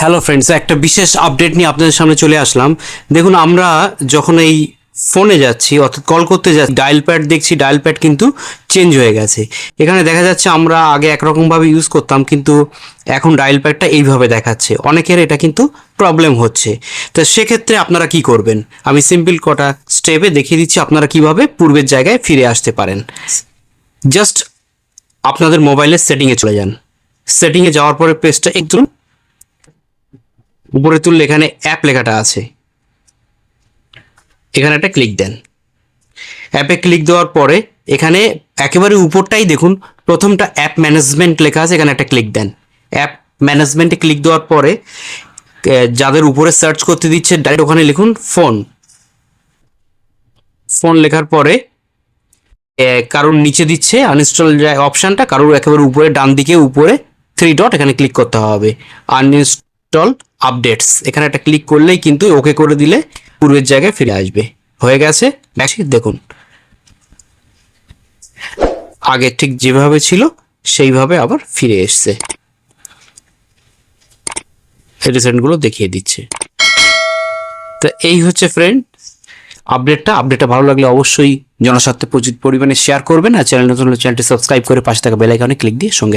Hello friends একটা বিশেষ update নিয়ে আপনাদের সামনে চলে আসলাম। দেখুন, আমরা যখন এই ফোনে যাচ্ছি, অর্থাৎ কল করতে যাচ্ছি ডায়াল প্যাড দেখছি ডায়াল প্যাড কিন্তু চেঞ্জ হয়ে গেছে। এখানে দেখা যাচ্ছে আমরা আগে একরকমভাবে ইউজ করতাম, কিন্তু এখন ডায়াল প্যাডটা এইভাবে দেখাচ্ছে। অনেকের এটা কিন্তু প্রবলেম হচ্ছে। তো সেক্ষেত্রে আপনারা কি করবেন? আমি সিম্পল কটা স্টেপে দেখিয়ে দিচ্ছি, আপনারা কীভাবে পূর্বের জায়গায় ফিরে আসতে পারেন। জাস্ট আপনাদের মোবাইলের সেটিংয়ে চলে যান। সেটিংয়ে যাওয়ার পরে পেজটা একটু উপরে তুললে এখানে অ্যাপ লেখাটা আছে। এখানে একটা ক্লিক দেন। অ্যাপে ক্লিক দেওয়ার পরে এখানে একেবারে উপরটাই দেখুন, প্রথমটা অ্যাপ ম্যানেজমেন্ট লেখা আছে, এখানে একটা ক্লিক দেন। অ্যাপ ম্যানেজমেন্টে ক্লিক দেওয়ার পরে যাদের উপরে সার্চ করতে দিচ্ছে ডাইরেক্ট ওখানে লিখুন ফোন ফোন লেখার পরে কারোর নিচে দিচ্ছে আনইনস্টল অপশানটা কারোর একেবারে উপরে ডান দিকে উপরে থ্রি ডট এখানে ক্লিক করতে হবে। আনইনস্টল আপডেটস এখানে একটা ক্লিক করলেই কিন্তু ওকে করে দিলে পূর্বের জায়গায় ফিরে আসবে। হয়ে গেছে। দেখি দেখুন। আগে ঠিক যেভাবে ছিল, সেইভাবে আবার ফিরে এসছে। রিসেন্টগুলো দেখিয়ে দিচ্ছে। তো এই হচ্ছে ফ্রেন্ড আপডেটটা আপডেটটা ভালো লাগলে অবশ্যই জনস্বার্থে প্রচুর পরিমাণে শেয়ার করবেন আর চ্যানেল নতুন চ্যানেলটি সাবস্ক্রাইব করে পাশে থাকা বেল আইকনে ক্লিক দিয়ে সঙ্গে